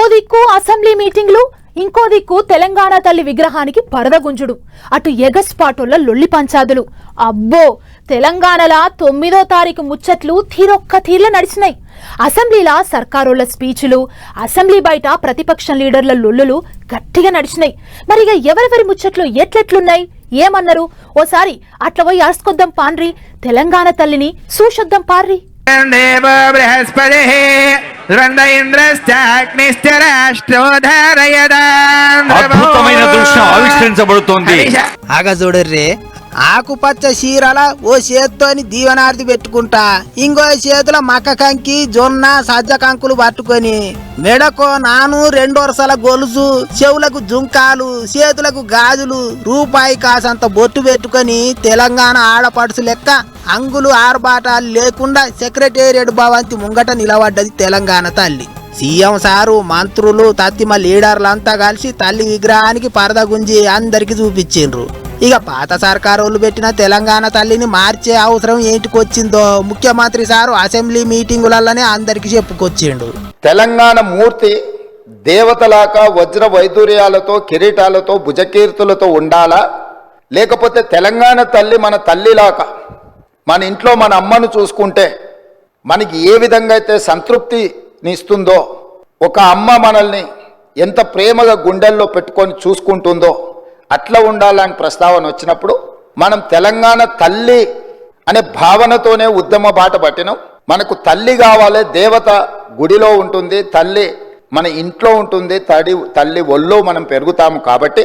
ఓ దిక్కు అసెంబ్లీ మీటింగ్లు ఇంకో దిక్కు తెలంగాణ తల్లి విగ్రహానికి పరదగుంజుడు అటు ఎగస్పాటోళ్ళ లొల్లి పంచాదులు. అబ్బో తెలంగాణలా తొమ్మిదో తారీఖు ముచ్చట్లు తీరొక్క తీర్ల నడిచినాయి. అసెంబ్లీలా సర్కారోళ్ళ స్పీచ్లు అసెంబ్లీ బయట ప్రతిపక్షం లీడర్ల లొల్లులు గట్టిగా నడిచినాయి. మరిగా ఎవరెవరి ముచ్చట్లు ఎట్లెట్లున్నాయి? ఏమన్నారు? ఓసారి అట్ల పోయి అరుసుకొద్దాం పాన్రి తెలంగాణ తల్లిని సూషొద్దాం పార్రి దేవ బృహస్పతి రండ ఇంద్రశ్చాగ్నిశ్చ అద్భుతమైన దృశ్యం ఆవిష్కరించబడుతోంది ఆగ చూడర్రే ఆకుపచ్చ చీరల ఓ చేత్తోని దీవనార్థి పెట్టుకుంటా. ఇంకో చేతుల మక్క కంకి జొన్న సజ్జ కంకులు పట్టుకొని. మెడకో నాను రెండు వరుసల గొలుసు చెవులకు జుంకాలు చేతులకు గాజులు రూపాయి కాసంత బొట్టు పెట్టుకొని తెలంగాణ ఆడపడుసు లెక్క అంగులు ఆర్బాటాలు లేకుండా సెక్రటేరియట్ భవంతి ముంగట నిలబడ్డది తెలంగాణ తల్లి. సీఎం సారు మంత్రులు తత్తిమ లీడర్లంతా కలిసి తల్లి విగ్రహానికి పరద గుంజి అందరికీ చూపించిండ్రు. ఇక పాత సర్కారోళ్ళు పెట్టిన తెలంగాణ తల్లిని మార్చే అవసరం ఏంటికొచ్చిందో ముఖ్యమంత్రి సారు అసెంబ్లీ మీటింగులలోనే అందరికి చెప్పుకొచ్చిండు. తెలంగాణ మూర్తి దేవతలాగా వజ్ర వైదూర్యాలతో కిరీటాలతో భుజకీర్తులతో ఉండాలా? లేకపోతే తెలంగాణ తల్లి మన తల్లిలాగా మన ఇంట్లో మన అమ్మను చూసుకుంటే మనకి ఏ విధంగా అయితే సంతృప్తినిస్తుందో ఒక అమ్మ మనల్ని ఎంత ప్రేమగా గుండెల్లో పెట్టుకొని చూసుకుంటుందో అట్లా ఉండాలని ప్రస్తావన వచ్చినప్పుడు మనం తెలంగాణ తల్లి అనే భావనతోనే ఉద్యమ బాట పట్టినాం. మనకు తల్లి కావాలి దేవత గుడిలో ఉంటుంది తల్లి మన ఇంట్లో ఉంటుంది తడి తల్లి ఒళ్ళో మనం పెరుగుతాము కాబట్టి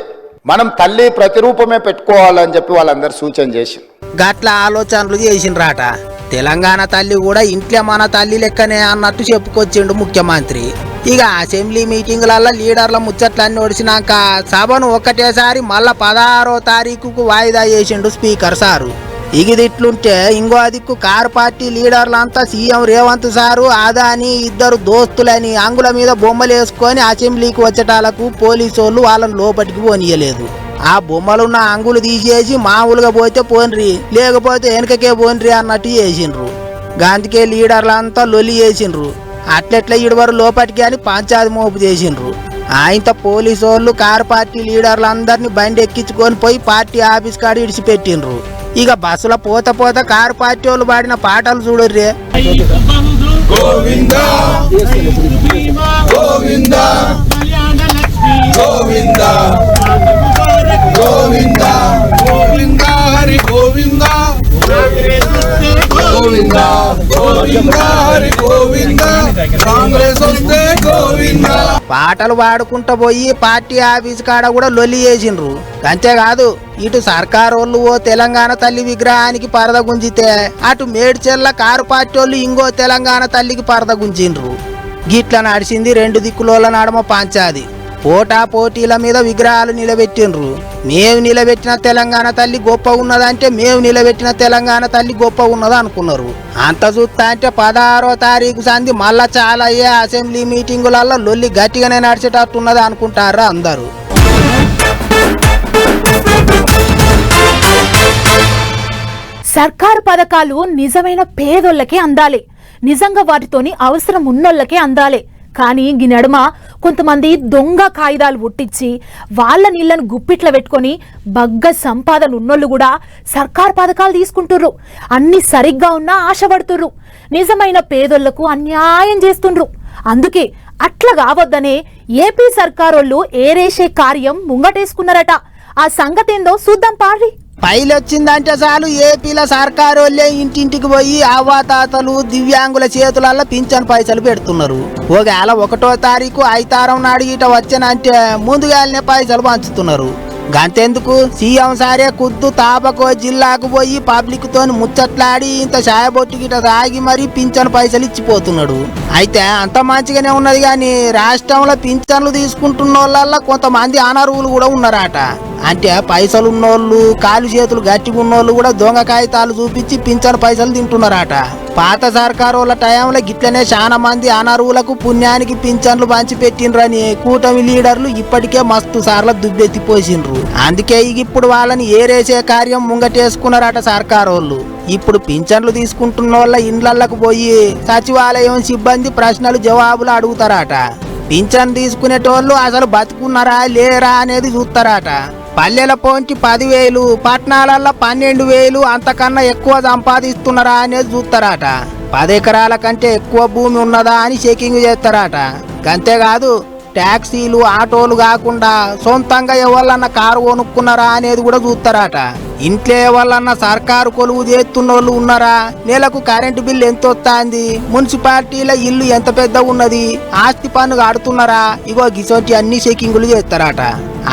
మనం తల్లి ప్రతిరూపమే పెట్టుకోవాలని చెప్పి వాళ్ళందరూ సూచన చేసి గట్ల ఆలోచనలు చేసిండ్రాట. తెలంగాణ తల్లి కూడా ఇంట్లో మన తల్లి లెక్కనే అన్నట్టు చెప్పుకొచ్చిండు ముఖ్యమంత్రి. ఇక అసెంబ్లీ మీటింగులలో లీడర్ల ముచ్చట్లన్నీ ఒడిచినాక సభను ఒక్కటేసారి మళ్ళా పదహారో తారీఖుకు వాయిదా చేసిండు స్పీకర్ సారు. ఇగిదిట్లుంటే ఇంకో దిక్కు కారు పార్టీ లీడర్లంతా సీఎం రేవంత్ సారు ఆదాని ఇద్దరు దోస్తులని అంగుల మీద బొమ్మలు వేసుకొని అసెంబ్లీకి వచ్చేటాలకు పోలీసు వాళ్ళు వాళ్ళని లోపలికి పోనీయలేదు. ఆ బొమ్మలున్న అంగులు తీసేసి మామూలుగా పోతే పోన్రి లేకపోతే వెనకకే పోన్రి అన్నట్టు చేసిండ్రు. గాంధీకే లీడర్లంతా లొల్లి చేసిండ్రు. అట్లెట్ల ఇడవరు లోపటికి అని పంచాయతీ మోపు చేసిండ్రు. ఆయనతో పోలీసు వాళ్ళు కారు పార్టీ లీడర్లందరినీ బండి ఎక్కించుకొని పోయి పార్టీ ఆఫీస్ కాడ ఇడిచిపెట్టిండ్రు. ఇక బస్సులో పోత పోత కారు పార్టీ వాళ్ళు పాడిన పాటలు చూడర్రే. పాటలు పాడుకుంటూ పోయి పార్టీ ఆఫీస్ కాడ కూడా లొల్లి చేసిండ్రు అంతేకాదు ఇటు సర్కారోళ్ళు ఓ తెలంగాణ తల్లి విగ్రహానికి పరద గుంజితే అటు మేడ్చెల్ల కారు పార్టీ వాళ్ళు ఇంకో తెలంగాణ తల్లికి పరద గుంజిండ్రు. గిట్ల నడిచింది రెండు దిక్కులోల నడమ పాంచాది. పోటా పోటీల మీద విగ్రహాలు నిలబెట్టిండ్రు. మేము నిలబెట్టిన తెలంగాణ తల్లి గొప్ప ఉన్నదంటే మేము నిలబెట్టిన తెలంగాణ తల్లి గొప్ప ఉన్నదా అనుకున్నారు అంత చూస్తా అంటే పదహారో తారీఖు సంది మళ్ళా చాలా అయ్యే అసెంబ్లీ మీటింగులలో లొల్లి గట్టిగానే నడిచేటట్టున్నదా అనుకుంటారా అందరూ. సర్కారు పథకాలు నిజమైన పేదోళ్ళకే అందాలి. నిజంగా వాటితోని అవసరం ఉన్నోళ్ళకే అందాలి. కానీ ఈ నడుమ కొంతమంది దొంగ కాగితాలు ఉట్టించి వాళ్ళ నీళ్ళను గుప్పిట్ల పెట్టుకొని బగ్గ సంపాదన ఉన్నోళ్ళు కూడా సర్కార్ పథకాలు తీసుకుంటుర్రు. అన్ని సరిగ్గా ఉన్నా ఆశపడుతుర్రు నిజమైన పేదోళ్ళకు అన్యాయం చేస్తుండ్రు. అందుకే అట్లా కావద్దనే ఏపీ సర్కారోళ్ళు ఏరేసే కార్యం ముంగటేసుకున్నారట. ఆ సంగతేందో చూద్దాం పాడ్రి పైలు వచ్చిందంటే చాలు ఏపీల సర్కారు వాళ్ళే ఇంటింటికి పోయి అవ్వాతాతలు దివ్యాంగుల చేతులల్లో పింఛన్ పైసలు పెడుతున్నారు. ఒకవేళ ఒకటో తారీఖు ఐతారం నాడు ఇట వచ్చానంటే ముందుగానే పైసలు పంచుతున్నారు. గంతెందుకు? సీఎం సారే కుద్దు తాపకో జిల్లాకు పోయి పబ్లిక్తో ముచ్చట్లాడి ఇంత సాయబొట్టు గిట తాగి మరీ పింఛన్ పైసలు ఇచ్చిపోతున్నాడు. అయితే అంత మంచిగానే ఉన్నది కానీ రాష్ట్రంలో పింఛన్లు తీసుకుంటున్న వాళ్ళల్లో కొంతమంది అనర్హులు కూడా ఉన్నారట. అంటే పైసలు ఉన్నోళ్ళు కాలు చేతులు గట్టిగా ఉన్నోళ్ళు కూడా దొంగ కాగితాలు చూపించి పింఛను పైసలు తింటున్నారట. పాత సర్కారు వాళ్ళ టైంలో గిట్లనే చాలా మంది అనర్వులకు పుణ్యానికి పింఛన్లు పంచిపెట్టినరని కూటమి లీడర్లు ఇప్పటికే మస్తు సార్లు దుబ్బెత్తిపోసిండ్రు. అందుకే ఇప్పుడు వాళ్ళని ఏరేసే కార్యం ముంగటేసుకున్నారట సర్కారు వాళ్ళు ఇప్పుడు పింఛన్లు తీసుకుంటున్న వాళ్ళ ఇండ్లకు పోయి సచివాలయం సిబ్బంది ప్రశ్నలు జవాబులు అడుగుతారట. పింఛన్ తీసుకునేటోళ్ళు అసలు బతుకున్నారా లేరా అనేది చూస్తారట. పల్లెల పోంచి పదివేలు పట్టణాలల్లో పన్నెండు వేలు అంతకన్నా ఎక్కువ సంపాదిస్తున్నారా అనేది చూస్తారట. పది ఎకరాల కంటే ఎక్కువ భూమి ఉన్నదా అని చెకింగ్ చేస్తారట. అంతేకాదు ట్యాక్సీలు ఆటోలు కాకుండా సొంతంగా ఎవరన్నా కారు కొనుక్కున్నారా అనేది కూడా చూస్తారట. ఇంట్లో వాళ్ళన్న సర్కారు కొలువు చేస్తున్న వాళ్ళు ఉన్నారా? నెలకు కరెంటు బిల్లు ఎంత వస్తుంది మున్సిపాలిటీల ఇల్లు ఎంత పెద్ద ఉన్నది? ఆస్తి పన్ను ఆడుతున్నారా? ఇగో గిసోటి అన్ని చెకింగులు చేస్తారట.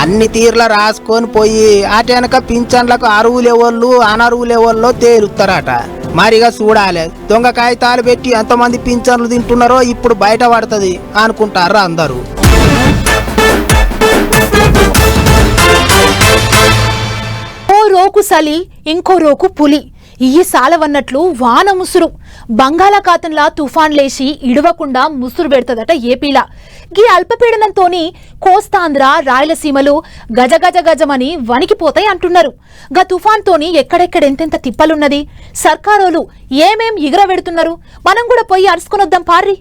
అన్ని తీర్ల రాసుకొని పోయి అటెనక పింఛన్లకు అరువు ఎవళ్ళు అనరువు లెవెల్లో తేలుస్తారట. మరిగా చూడాలి. దొంగ కాగితాలు పెట్టి ఎంతమంది పింఛన్లు తింటున్నారో ఇప్పుడు బయట పడుతుంది అనుకుంటారా అందరూ. రోకు సలి ఇంకో రోకు పులి. ఇయ్యి సాలవన్నట్లు వాన ముసురు. బంగాళాఖాతంలా తుఫాన్ లేచి ఇడవకుండా ముసురు పెడతదట ఏపీలా. గీ అల్పపీడనంతోని కోస్తాంధ్ర రాయలసీమలు గజ గజ గజమని వణికిపోతాయి అంటున్నారు. గా తుఫాన్తోని ఎక్కడెక్కడ ఎంతెంత తిప్పలున్నది? సర్కారోలు ఏమేం ఎగురవెడుతున్నారు మనం కూడా పోయి అరుచుకునొద్దాం పార్రి.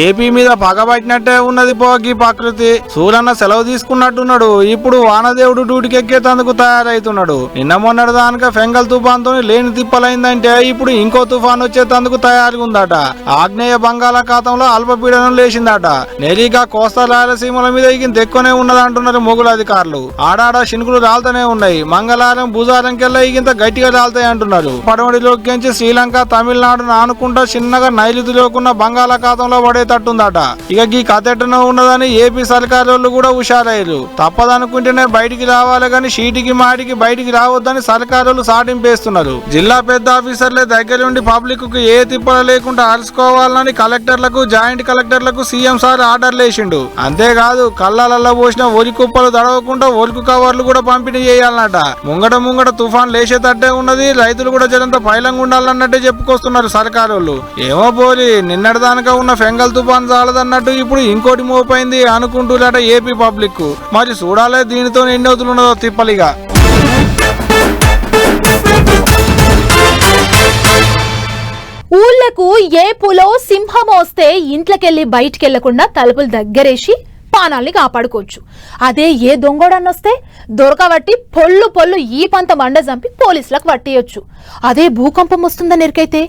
ఏపీ మీద పగబట్టినట్టే ఉన్నది పోగి ప్రకృతి. సూర్యన్న సెలవు తీసుకున్నట్టున్నాడు. ఇప్పుడు వానదేవుడు డ్యూటీకి ఎక్కేతందుకు తయారైతున్నాడు. నిన్న మొన్నటి దానిక ఫెంగల్ తుఫాన్తో లేని తిప్పలైందంటే ఇప్పుడు ఇంకో తుఫాన్ వచ్చేతందుకు తయారుగా ఉందట. ఆగ్నేయ బంగాళాఖాతంలో అల్పపీడనం లేచిందట. నెలీగా కోస్తా రాయలసీమల మీద ఇక ఎక్కువనే ఉన్నది అంటున్నారు అధికారులు. ఆడాడ శినుకులు రాలుతూనే ఉన్నాయి. మంగళవారం బుధవారం కెల్లా ఇగింత గట్టిగా రాలుతాయి అంటున్నారు. పడమడిలోకి శ్రీలంక తమిళనాడు ఆనుకుంటా చిన్నగా నైరుతిలోకున్న బంగాళాఖాతంలో పడేటట్టుందట ఇక ఈ కథ ఉన్నదని ఏపీ సర్కారోళ్ళు కూడా హుషారయ్యారు. తప్పదనుకుంటేనే బయటికి రావాలి కానీ షీటికి మాటికి బయటికి రావద్దని సర్కారోళ్ళు సాటింపేస్తున్నారు. జిల్లా పెద్ద ఆఫీసర్లే దగ్గరుండి పబ్లిక్కు ఏ తిప్పల లేకుండా అలసుకోవాలని కలెక్టర్లకు జాయింట్ కలెక్టర్లకు సీఎం సార్ ఆర్డర్లు వేసిండు అంతేకాదు కళ్ళల్లో పోసిన ఒలి కుప్పలు దడవకుండా ఒలుకు కవర్లు కూడా పంపిణీ చేయాలన్నట. ముంగట ముంగట తుఫాన్ లేచేటట్టే ఉన్నది రైతులు కూడా జరంత పైలంగా ఉండాలన్నట్టే చెప్పుకొస్తున్నారు సర్కారోళ్ళు. ఏమో పోలి నిన్నటిదానిగా ఉన్న ఫెంగల్ తుఫాన్ చాలదన్నట్టు ఇప్పుడు ఇంకోటి మోపైంది అనుకుంటులేట ఏపీ పబ్లిక్. మరి చూడాలే దీనితో ఎన్ని అవుతున్నదో తిప్పలిగా. ఊళ్ళకు ఏపులో సింహం వస్తే ఇంట్లోకెళ్ళి బయటికెళ్ళకుండా తలుపులు దగ్గరేసి పానాల్ని కాపాడుకోవచ్చు. అదే ఏ దొంగోడన్నొస్తే దొరకబట్టి పొల్లు పొల్లు ఈ పంత మండ చంపి పోలీసులకు పట్టేయొచ్చు అదే భూకంపం వస్తుందని ఎరికైతే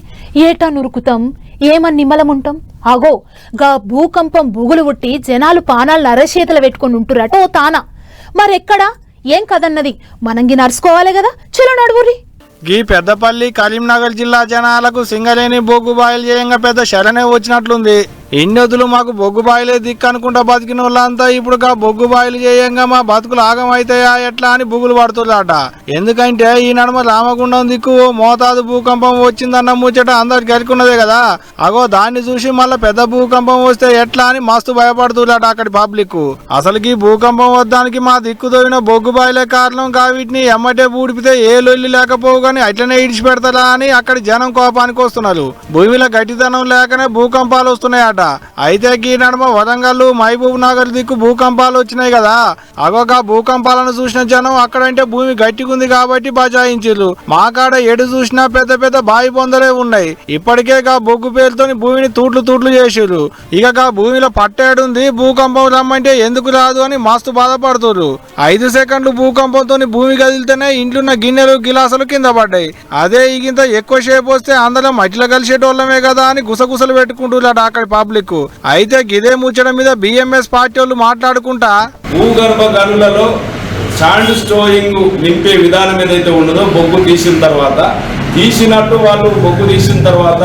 ఏటా నురుకుతాం? ఏమని నిమ్మలముంటాం? అగో గా భూకంపం బుగులు ఉట్టి జనాలు పానాలను అరచేతలు పెట్టుకొని ఉంటురట ఓ తాన? మరెక్కడా? ఏం కదన్నది మనంగి నడుచుకోవాలి కదా చలో నడువురి గీ పెద్దపల్లి కరీంనగర్ జిల్లా జనాలకు సింగరేణి బోగు బాయిలు చేయంగా పెద్ద శరణే వచ్చినట్లుంది. ఇన్నొద్దులు మాకు బొగ్గు బాయిలే దిక్కు అనుకుంటా బతికిన వాళ్ళంతా ఇప్పుడు బొగ్గు బాయిలు చేయంగా మా బతుకులు ఆగమైతాయా? ఎట్లా అని బుగులు పడుతుందట ఎందుకంటే ఈ నడుమ రామగుండం దిక్కు మోతాదు భూకంపం వచ్చిందన్న ముచ్చట అందరికి గరికున్నదే కదా. అగో దాన్ని చూసి మళ్ళా పెద్ద భూకంపం వస్తే ఎట్లా అని మస్తు భయపడుతుందట అక్కడి పబ్లిక్ అసలుకి భూకంపం వద్దానికి మా దిక్కు తోగిన బొగ్గు బాయిలే కారణం కావిటిని ఎమ్మటే పూడిపితే ఏ లొల్లి లేకపోవు కానీ అట్లనే ఇడిచి పెడతారా అని అక్కడి జనం కోపానికి వస్తున్నారు. భూమిలో గట్టిదనం లేకనే భూకంపాలు వస్తున్నాయట. అయితే గీ నడుమ వరంగల్ మహబూబ్ నగర్ దిక్కు భూకంపాలు వచ్చినాయి కదా. అగోగా భూకంపాలను చూసిన జనం అక్కడంటే భూమి గట్టిగుంది కాబట్టి బచాయించారు మా కాడ ఎడు చూసినా పెద్ద పెద్ద బావి పొందలే ఉన్నాయి. ఇప్పటికే గా బొగ్గు పేరుతోని భూమిని తూట్లు తూట్లు చేసిర్రు. ఇక గా భూమిలో పట్టేడుంది భూకంపం రమ్మంటే ఎందుకు రాదు అని మస్తు బాధపడుతుర్రు. ఐదు సెకండ్లు భూకంపంతో భూమి కదిలితేనే ఇంట్లున్న గిన్నెలు గిలాసులు కింద పడ్డాయి. అదే ఇగింత ఎక్కువ సేపు వస్తే అందరం మట్టిలో కలిసేటోళ్ళమే కదా అని గుసగుసలు పెట్టుకుంటున్నాడు అక్కడ పబ్లిక్ అయితే గిదే ముచ్చట మీద బిఎంఎస్ పార్టీ వాళ్ళు మాట్లాడుకుంటా? భూగర్భ గనులలో శాండ్ స్టోయింగ్ నింపే విధానం ఏదైతే ఉండదో బొగ్గు తీసిన తర్వాత తీసినట్టు వాళ్ళు బొగ్గు తీసిన తర్వాత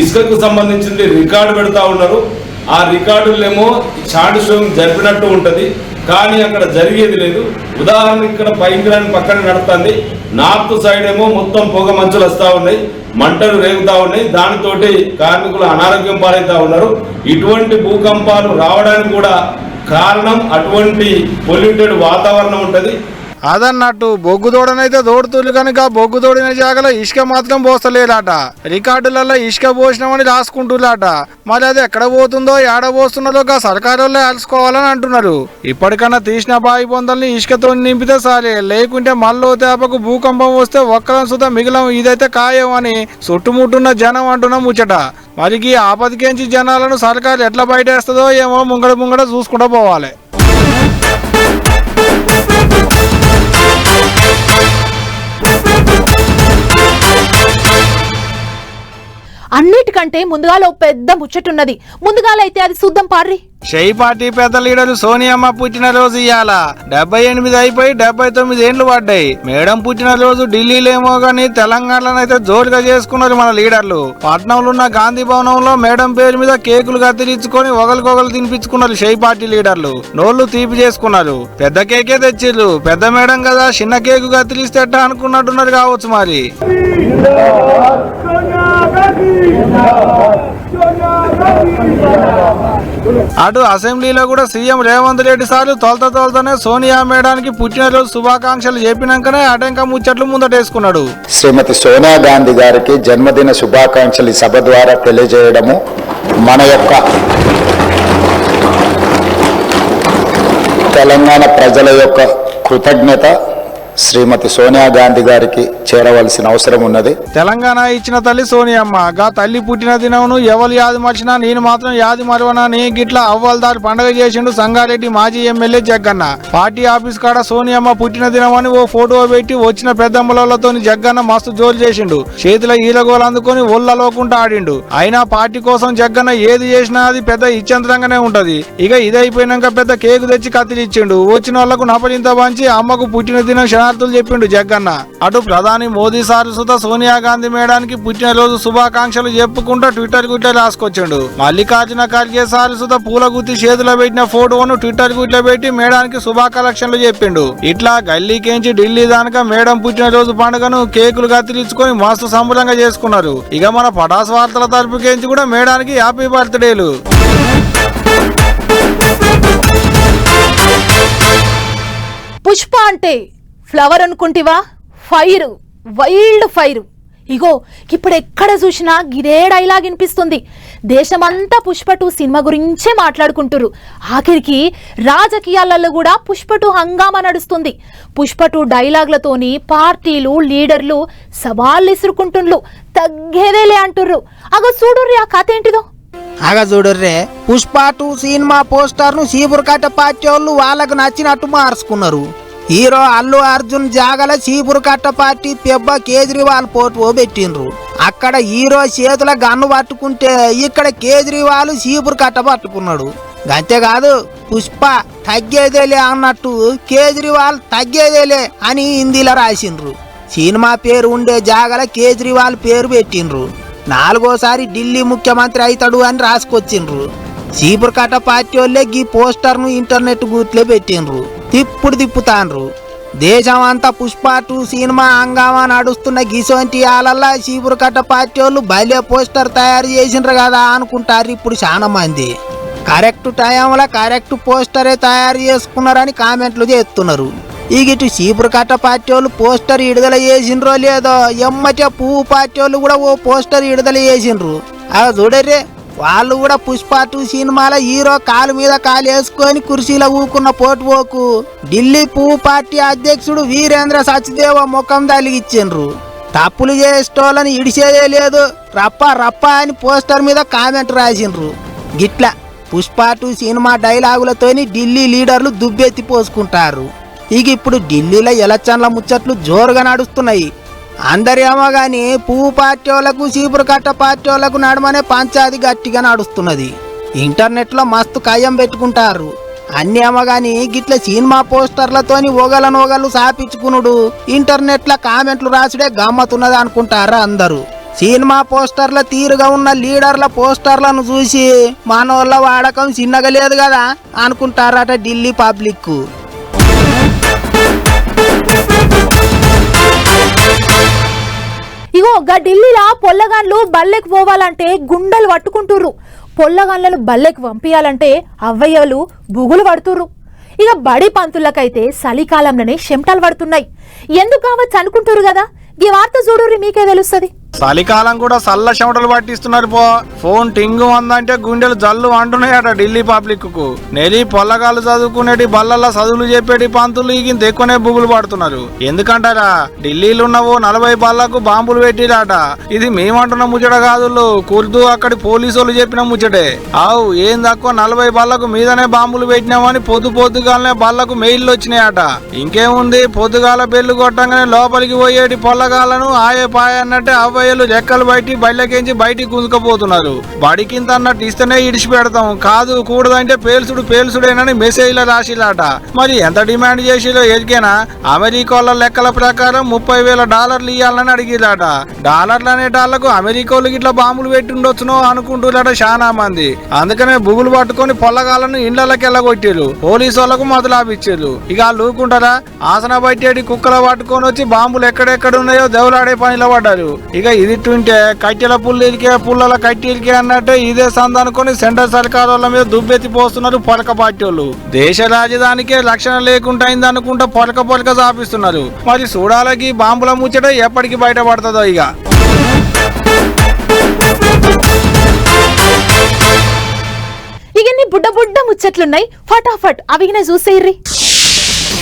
ఇసుకకు సంబంధించింది రికార్డు పెడతా ఉన్నారు. ఆ రికార్డులేమో శాండ్ స్టోయింగ్ జరిపినట్టు ఉంటుంది కానీ అక్కడ జరిగేది లేదు. ఉదాహరణకి ఇక్కడ పైంగ్రాన్ని పక్కన నడుస్తుంది నార్త్ సైడ్ ఏమో మొత్తం పొగ మంచులు వస్తూ ఉన్నాయి. మంటలు రేగుతా ఉన్నాయి. దానితోటి కార్మికులు అనారోగ్యం పాలవుతా ఉన్నారు. ఇటువంటి భూకంపాలు రావడానికి కూడా కారణం అటువంటి పొల్యూటెడ్ వాతావరణం ఉంటుంది. అదన్నట్టు బొగ్గు తోడనైతే తోడుతులు కనుక బొగ్గు తోడిన జాగలో ఇసుక మాత్రం పోస్తలేదట రికార్డులలో ఇసుక పోసినామని రాసుకుంటున్నారట మరి అది ఎక్కడ పోతుందో ఏడ పోస్తున్నదో ఒక సర్కారు అలసుకోవాలని అంటున్నారు. ఇప్పటికన్నా తీసిన బావి పొందల్ని ఇసుకతో నింపితే సాలే. లేకుంటే మళ్ళీ తేపకు భూకంపం వస్తే ఒక్కరం సుత మిగిలం ఇదైతే ఖాయం అని చుట్టుముట్టున్న జనం అంటున్న ముచ్చట. మరికి ఆపదికేంచి జనాలను సర్కారు ఎట్లా బయటేస్తుందో ఏమో ముంగడ ముంగడ చూసుకుంటూ పోవాలి. అన్నిటికంటే ముందుగాల పెద్ద ముచ్చటున్నది. ముందుగాలైతే అది చూద్దాం పార్రి. షై పార్టీ పెద్ద లీడర్ సోనియమ్మ పుట్టినరోజు ఇవాళ డెబ్బై ఎనిమిది అయిపోయి డెబ్బై తొమ్మిది ఏండ్లు పడ్డాయి. మేడం పుట్టినరోజు ఢిల్లీలో ఏమో గానీ తెలంగాణలో అయితే జోరుగా చేసుకున్నారు మన లీడర్లు. పట్నంలో ఉన్న గాంధీ భవనంలో మేడం పేరు మీద కేకులు కత్తిరించుకొని ఒకరికొకరు తినిపించుకున్నారు షై పార్టీ లీడర్లు. నోళ్ళు తీపి చేసుకున్నారు. పెద్ద కేకే తెచ్చిర్రు. పెద్ద మేడం కదా చిన్న కేకు కత్తిరిస్తే ఎట్టా అనుకున్నట్టున్నారు కావచ్చు మరి. అటు అసెంబ్లీలో కూడా సీఎం రేవంత్ రెడ్డి సార్లు తొలత తొలతనే సోనియా మేడానికి పుట్టినరోజు శుభాకాంక్షలు చెప్పినాకనే అటెంక ముచ్చట్లు ముందటేసుకున్నాడు. శ్రీమతి సోనియా గాంధీ గారికి జన్మదిన శుభాకాంక్షలు ఈ సభ ద్వారా తెలియజేయడము మన యొక్క తెలంగాణ ప్రజల యొక్క కృతజ్ఞత శ్రీమతి సోనియా గాంధీ గారికి చేరవలసిన అవసరం ఉన్నది. తెలంగాణ ఇచ్చిన తల్లి సోనియమ్మ గా తల్లి పుట్టిన దినమును ఎవరు యాది మర్చినా నేను మాత్రం యాది మరవనని గిట్లా అవ్వలదారి పండగ చేసిండు సంగారెడ్డి మాజీ ఎమ్మెల్యే జగ్గన్న. పార్టీ ఆఫీస్ కాడ సోనియమ్మ పుట్టిన దినమని ఓ ఫోటో పెట్టి వచ్చిన పెద్దమ్మలతో జగ్గన్న మస్తు జోలు చేసిండు. చేతిలో ఈలగోలు అందుకొని ఒళ్ళలోకుంటా ఆడిండు. అయినా పార్టీ కోసం జగ్గన్న ఏది చేసినా అది పెద్ద ఇచ్చంతరంగానే ఉంటది. ఇక ఇదైపోయినాక పెద్ద కేకు తెచ్చి కత్తిరిచ్చిండు. వచ్చిన వాళ్ళకు నపలింత పంచి అమ్మకు పుట్టిన దినం క్షణార్థులు చెప్పిండు జగ్గన్న అటు ప్రధాని మోదీ సారి సుత సోనియా గాంధీ మేడానికి పుట్టినరోజు శుభాకాంక్షలు చెప్పుకుంటూ ట్విట్టర్ గుట్ల రాసుకొచ్చిండు. మల్లికార్జున ఖర్గే సారి సుత పూల గుత్తి చేతిలో పెట్టిన ఫోటోను ట్విట్టర్ గుట్ల పెట్టి మేడానికి శుభాకాంక్షలు చెప్పిండు. ఇట్లా గల్లీకేంచి ఢిల్లీ దానక మేడం పుట్టినరోజు పండుగను కేకులు కత్తిరించుకొని మస్తు సంబరంగా చేసుకున్నారు. ఇక మన పటాస్ వార్తల తరపుకేంచి కూడా మేడానికి హ్యాపీ బర్త్డేలు. పుష్ప అంటే ఫ్లవర్ అనుకుంటివా? ఫైర్. Wild fire. ఇగో ఇప్పుడు ఎక్కడ చూసినా గిదే డైలాగ్ వినిపిస్తుంది. దేశమంతా పుష్ప టూ సినిమా గురించే మాట్లాడుకుంటురు ఆఖరికి రాజకీయాలలో కూడా పుష్ప టూ హంగామా నడుస్తుంది. పుష్ప టూ డైలాగ్లతోని పార్టీలు లీడర్లు సవాళ్ళు ఇసురుకుంటుండ్లు తగ్గేదేలే అంటుర్రు. అగో చూడుర్రి ఆ కథ ఏంటిదో? ఆగ చూడర్రే పుష్ప టూ సినిమా పోస్టర్ను చీపురు కట్ట పార్టీ వాళ్ళు వాళ్ళకు నచ్చినట్టు మార్చుకున్నారు. హీరో అల్లు అర్జున్ జాగల చీపురు కట్ట పార్టీ పెబ్బ కేజ్రీవాల్ ఫోటో పెట్టిండ్రు అక్కడ హీరో చేతుల గన్ను పట్టుకుంటే ఇక్కడ కేజ్రీవాల్ చీపురు కట్ట పట్టుకున్నాడు. అంతేకాదు పుష్ప తగ్గేదేలే అన్నట్టు కేజ్రీవాల్ తగ్గేదేలే అని హిందీలో రాసిండ్రు. సినిమా పేరు ఉండే జాగల కేజ్రీవాల్ పేరు పెట్టిండ్రు. నాలుగోసారి ఢిల్లీ ముఖ్యమంత్రి అవుతాడు అని రాసుకొచ్చిండ్రు. చీపురుకట్ట పార్టీ వాళ్ళే గీ పోస్టర్ను ఇంటర్నెట్ గూట్లే పెట్టిండ్రు. తిప్పుడు తిప్పుతాండ్రు. దేశం అంతా పుష్ప టూ సినిమా హంగామా నడుస్తున్న గిసొంటి ఆలల్లా చీపురుకట్ట పార్టీ వాళ్ళు భలే పోస్టర్ తయారు చేసిండ్రు కదా అనుకుంటారు ఇప్పుడు చాలా మంది. కరెక్ట్ టైంలో కరెక్ట్ పోస్టరే తయారు చేసుకున్నారని కామెంట్లు చేస్తున్నారు. ఇక ఇటు చీపురు కట్ట పార్టీ వాళ్ళు పోస్టర్ విడుదల చేసినరో లేదో ఎమ్మటే పువ్వు పార్టీ వాళ్ళు కూడా ఓ పోస్టర్ విడుదల చేసిండ్రు. అవి చూడరే వాళ్ళు కూడా పుష్ప టూ సినిమాల హీరో కాలు మీద కాలు వేసుకొని కుర్చీలో ఊకున్న పోటుపోకు. ఢిల్లీ పువ్వు పార్టీ అధ్యక్షుడు వీరేంద్ర సచ్దేవ ముఖం తలిగిచ్చిండ్రు తప్పులు చేసేటోళ్ళని ఇడిచేదే లేదు. రప్ప రప్ప అని పోస్టర్ మీద కామెంట్ రాసిండ్రు. గిట్లా పుష్ప టూ సినిమా డైలాగులతోని ఢిల్లీ లీడర్లు దుబ్బెత్తి పోసుకుంటారు. ఇక ఇప్పుడు ఢిల్లీలో ఎలక్షన్ల ముచ్చట్లు జోరుగా నడుస్తున్నాయి. అందరేమో గాని పువ్వు పార్టీ వాళ్ళకు చీపురు కట్ట పార్టీ వాళ్ళకు నడమనే పంచాది గట్టిగా నడుస్తున్నది. ఇంటర్నెట్లో మస్తు కయ్యం పెట్టుకుంటారు. అన్నీ ఏమో గాని గిట్ల సినిమా పోస్టర్లతోని ఓగలను ఓగలు సాపించుకునుడు ఇంటర్నెట్లో కామెంట్లు రాసుడే గమ్మతున్నది అనుకుంటారా అందరూ. సినిమా పోస్టర్ల తీరుగా ఉన్న లీడర్ల పోస్టర్లను చూసి మనోళ్ళ వాడకం చిన్నగా లేదు కదా అనుకుంటారట ఢిల్లీ పబ్లిక్ ఇగో గా ఢిల్లీలో పొల్లగాన్లు బల్లెకు పోవాలంటే గుండెలు పట్టుకుంటుర్రు. పొల్లగాన్లను బల్లెకు పంపించాలంటే అవ్వయ్యలు బుగులు పడుతుర్రు. ఇక బడి పంతులకైతే చలికాలంలోనే చెమటలు పడుతున్నాయి. ఎందుకు కావచ్చు అనుకుంటారు కదా? ఈ వార్త చూడుర్రి మీకే తెలుస్తుంది. చలికాలం కూడా చల్ల చెమటలు పట్టిస్తున్నారు పో. ఫోన్ టింగు అందంటే గుండెలు జల్లు అంటున్నాయట ఢిల్లీ పబ్లిక్కు. నెలి పొల్లగాలు చదువుకునేటి బల్లల్లో చదువులు చెప్పేటి పంతులు ఈగిన ఎక్కువనే బుగులు పడుతున్నారు. ఎందుకంటారా? ఢిల్లీలో ఉన్న ఓ నలభై బల్లకు బాంబులు పెట్టిరాట. ఇది మేమంటున్న ముచ్చట కాదు కుర్దు అక్కడి పోలీసులు చెప్పిన ముచ్చటే. ఆవు ఏం తక్కువ నలభై బల్లకు మీదనే బాంబులు పెట్టినామని పొద్దు పొద్దుగాలనే బల్లకు మెయిల్ వచ్చినాయట. ఇంకేముంది? పొద్దుగాల బెల్లు కొట్టంగానే లోపలికి పోయేటి పొల్ల పొల్లగాలను ఆయే పాయ అన్నట్టే అవ్వయ్యలు రెక్కలు బయటి బయటకెంచి బయటికి గుంజుకపోతున్నారు. బడికింత అన్నట్టు ఇస్తేనే ఇడిచి పెడతాం కాదు కూడదంటే పేల్సుడు పేల్సుడేనని మెసేజ్లో రాసిలాట. మరి ఎంత డిమాండ్ చేసిలో ఎదిగేనా అమెరికాల లెక్కల ప్రకారం ముప్పై వేల డాలర్లు ఇవ్వాలని అడిగిలాట. డాలర్లు అనేటాళ్ళకు అమెరికాలు ఇట్లా బాంబులు పెట్టి ఉండొచ్చునో అనుకుంటున్నారట చాలా మంది. అందుకనే బుగులు పట్టుకొని పొల్లగాలను ఇండ్లకి వెళ్ళగొట్టారు పోలీసు వాళ్ళకు మొదలాపిచ్చారు ఇక వాళ్ళు ఆసన బయటేడి కుక్కల పట్టుకొని వచ్చి బాంబులు ఎక్కడెక్కడ ఉన్నాయో దేవులాడే పనిలో పడ్డారు. ఇక ఇది ఉంటే కట్టెల పుల్లిరికే పుల్లల కట్టెలికే అన్నట్టే ఇదే సంద అనుకొని సెంటర్ సర్కార్ వాళ్ళ మీద దుబ్బెత్తి పోస్తున్నారు పొలక పార్టీ వాళ్ళు దేశ రాజధానికే రక్షణ లేకుండా అయిందనుకుంటా పొలక పొలక సాపిస్తున్నారు మరి చూడాలకి బాంబుల ముచ్చట ఎప్పటికి బయటపడుతుందో ఇక. ఇవన్నీ బుడ్డ బుడ్డ ముచ్చట్లున్నాయి. ఫటాఫట్ అవిగిన చూసేర్రీ.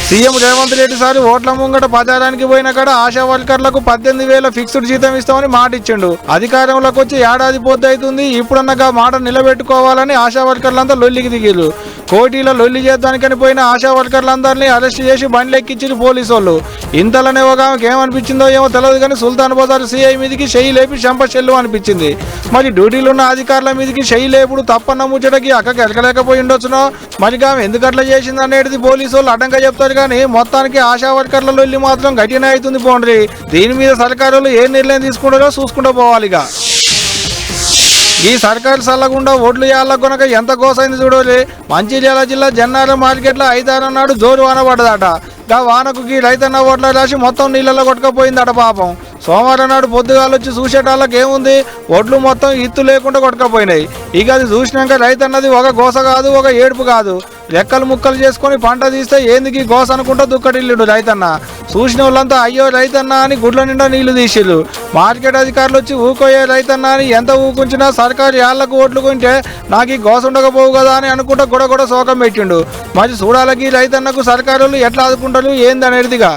సీఎం రేవంత్ రెడ్డి సారి ఓట్ల ముంగట ప్రచారానికి పోయిన కాడ ఆశా వర్కర్లకు పద్దెనిమిది వేల ఫిక్స్డ్ జీతం ఇస్తామని మాట ఇచ్చిండు. అధికారంలోకి వచ్చి ఏడాది పొద్దు అవుతుంది ఇప్పుడన్నగా మాట నిలబెట్టుకోవాలని ఆశా వర్కర్లంతా లొల్లికి దిగిరు కోటిలో లొల్లి చేద్దానికని పోయిన ఆశా వర్కర్లందరినీ అరెస్ట్ చేసి బండ్లు ఎక్కించింది పోలీసు వాళ్ళు ఇంతలోనే ఒక ఆమెకి ఏమనిపించిందో ఏమో తెలియదు కానీ సుల్తాన్ బజార్ సిఐ మీదకి చెయ్యి లేపి చెంప చెల్లు అనిపించింది. మరి డ్యూటీలో ఉన్న అధికారుల మీదకి చెయ్యి లేపుడు తప్పన్న ముచ్చటకి అక్కకి ఎరకలేకపోయి ఉండొచ్చునో? మరి ఆమె ఎందుకు అట్లా చేసింది అనేది పోలీసు వాళ్ళు అడ్డంగా చెప్తారు కానీ మొత్తానికి ఆశా వర్కర్ల లొల్లి మాత్రం గట్టినే అవుతుంది పోండ్రి. దీని మీద సర్కారులు ఏ నిర్ణయం తీసుకుంటారో చూసుకుంటూ పోవాలిగా. ఈ సర్కారు సల్లగుండా ఓట్లు వేయాల కొనక ఎంత కోసైంది చూడాలి. మంచిర్యాల జిల్లా జన్నారం మార్కెట్లో ఐదారు నాడు జోరు వాన పడ్డదట. గా వానకు గీ రైతన్న ఓట్ల రాసి మొత్తం నీళ్ళలో కొట్టుకపోయిందట పాపం. సోమవారం నాడు పొద్దుగాలు వచ్చి చూసేటాళ్ళకి ఏముంది? ఒడ్లు మొత్తం ఇత్తు లేకుండా కొట్టకపోయినాయి. ఇక అది చూసినాక రైతన్నది ఒక గోస కాదు ఒక ఏడుపు కాదు. లెక్కలు ముక్కలు చేసుకొని పంట తీస్తే ఏందికి గోస అనుకుంటా దుక్కటిల్లుడు రైతన్న. చూసిన వాళ్ళంతా అయ్యో రైతన్న అని గుడ్ల నిండా నీళ్ళు తీసిర్రు మార్కెట్ అధికారులు వచ్చి ఊకోయే రైతన్న అని ఎంత ఊకుంచినా సర్కారు యాళ్ళకు ఓట్లు కొంటే నాకు ఈ గోస ఉండకపోవు కదా అని అనుకుంటా కూడా కూడా శోకం పెట్టిండు. మరి చూడాలకి రైతన్నకు సర్కారులు ఎట్లా ఆదుకుంటారు ఏందనేదిగా?